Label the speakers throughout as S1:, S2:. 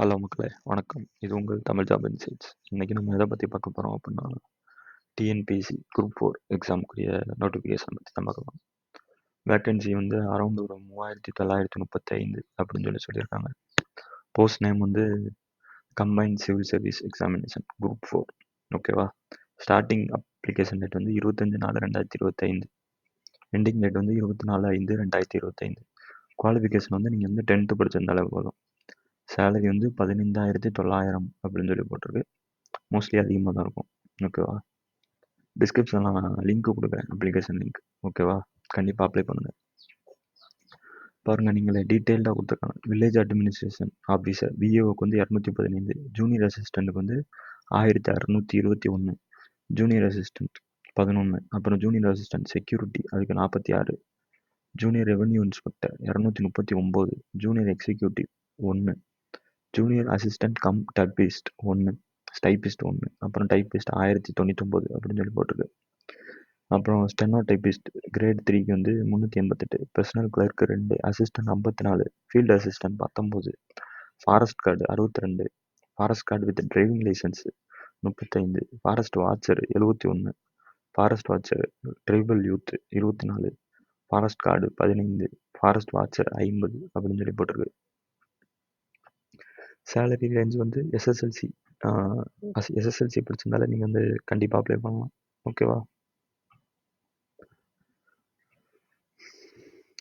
S1: Hello மக்களே வணக்கம். இது உங்கள் தமிழ் ஜாப் இன்சைட்ஸ். இன்றைக்கி நம்ம எதை பற்றி பார்க்க போகிறோம் அப்படின்னா டிஎன்பிசி குரூப் ஃபோர் எக்ஸாமுக்குரிய நோட்டிஃபிகேஷன் பற்றி தான் பார்க்கலாம் வேக்கன்சி வந்து அரௌண்ட் ஒரு மூவாயிரத்தி தொள்ளாயிரத்தி முப்பத்தைந்து அப்படின்னு சொல்லி சொல்லியிருக்காங்க. போஸ்ட் நேம் வந்து combined civil service examination group four ஓகேவா ஸ்டார்டிங் அப்ளிகேஷன் டேட் வந்து இருபத்தஞ்சு நாலு ரெண்டாயிரத்தி இருபத்தைந்து. எண்டிங் டேட் வந்து இருபத்தி நாலு ஐந்து ரெண்டாயிரத்தி இருபத்தைந்து. குவாலிஃபிகேஷன் வந்து நீங்கள் வந்து டென்த்து படிச்சிருந்தாலே போதும். சேலரி வந்து பதினைந்தாயிரத்தி தொள்ளாயிரம் அப்படின்னு சொல்லி போட்டிருக்கு. மோஸ்ட்லி அதிகமாக தான் இருக்கும். ஓகேவா டிஸ்கிரிப்ஷனில் நான் லிங்க்கு கொடுக்குறேன். அப்ளிகேஷன் லிங்க் ஓகேவா கண்டிப்பாக அப்ளை பண்ணுங்கள் பாருங்கள் நீங்களே டீட்டெயில்டாக கொடுத்துருக்காங்க. வில்லேஜ் அட்மினிஸ்ட்ரேஷன் ஆஃபீஸர் விஏஓக்கு வந்து இரநூத்தி பதினைந்து. ஜூனியர் அசிஸ்டண்ட்டுக்கு வந்து ஆயிரத்தி அறநூற்றி இருபத்தி ஒன்று ஜூனியர் அசிஸ்டண்ட் பதினொன்று அப்புறம் ஜூனியர் அசிஸ்டண்ட் செக்யூரிட்டி அதுக்கு நாற்பத்தி ஆறு. ஜூனியர் ரெவன்யூ இன்ஸ்பெக்டர் இரநூத்தி முப்பத்தி ஒம்பது. ஜூனியர் எக்ஸிக்யூட்டிவ் ஒன்று ஜூனியர் அசிஸ்டண்ட் கம் டர்பிஸ்ட் ஒன்று டைப்பிஸ்ட் ஒன்று அப்புறம் டைப்பிஸ்ட் ஆயிரத்தி தொண்ணூத்தொம்பது அப்படின்னு சொல்லி போட்டிருக்கு. அப்புறம் ஸ்டெனோ டைப்பிஸ்ட் கிரேட் த்ரீக்கு வந்து முந்நூற்றி எண்பத்தெட்டு பர்சனல் கிளர்க்கு ரெண்டு அசிஸ்டன்ட் ஐம்பத்தி நாலு ஃபீல்டு அசிஸ்டன்ட் பத்தொம்போது ஃபாரஸ்ட் கார்டு அறுபத்தி ரெண்டு forest guard with driving licence முப்பத்தைந்து ஃபாரஸ்ட் வாட்சர் எழுபத்தி ஒன்று ஃபாரஸ்ட் வாட்சர் ட்ரைபல் யூத் இருபத்தி நாலு ஃபாரஸ்ட் கார்டு பதினைந்து ஃபாரஸ்ட் வாட்சர் ஐம்பது அப்படின்னு சொல்லி போட்டிருக்கு. சேலரி ரேஞ்ச் வந்து எஸ்எஸ்எல்சி எஸ்எஸ்எல்சி படிச்சிருந்தாலே நீங்கள் வந்து கண்டிப்பாக அப்ளை பண்ணலாம். ஓகேவா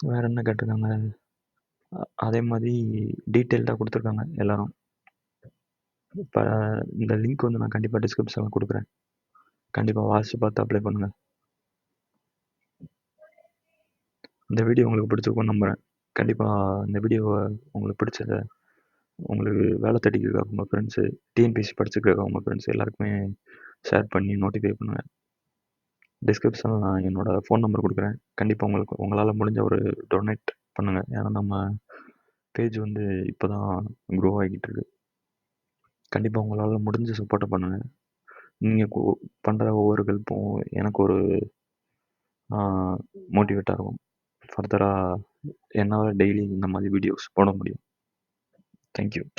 S1: வேறு என்ன கேட்டிருக்காங்க? அதே மாதிரி டீட்டெயில்டாக கொடுத்துருக்காங்க எல்லோரும். இப்போ இந்த லிங்க் வந்து நான் கண்டிப்பாக டிஸ்கிரிப்ஷனில் கொடுக்குறேன். கண்டிப்பாக வாசித்து பார்த்து அப்ளை பண்ணுங்கள் இந்த வீடியோ உங்களுக்கு பிடிச்சிருக்கும்னு நம்புகிறேன் கண்டிப்பாக இந்த வீடியோவை உங்களுக்கு பிடிச்சத உங்களுக்கு வேலை தேடிக்கிட்டு உங்கள் ஃப்ரெண்ட்ஸு டிஎன்பிஎஸ்சி படிச்சுட்டு உங்கள் ஃப்ரெண்ட்ஸ் எல்லாருக்குமே ஷேர் பண்ணி நோட்டிஃபை பண்ணுவேன். டிஸ்கிரிப்ஷனில் நான் என்னோடய ஃபோன் நம்பர் கொடுக்குறேன். கண்டிப்பாக உங்களுக்கு உங்களால் முடிஞ்ச ஒரு டொனேட் பண்ணுங்கள் ஏன்னா நம்ம பேஜ் வந்து இப்போ தான் க்ரோ ஆகிக்கிட்டு இருக்கு. கண்டிப்பாக உங்களால் முடிஞ்ச சப்போர்ட்டை பண்ணுங்கள் நீங்கள் பண்ணுற ஒவ்வொரு ஹெல்ப்பும் எனக்கு ஒரு மோட்டிவேட்டாக இருக்கும். ஃபர்தராக என்னால் டெய்லி இந்த மாதிரி வீடியோஸ் போட முடியும். Thank you.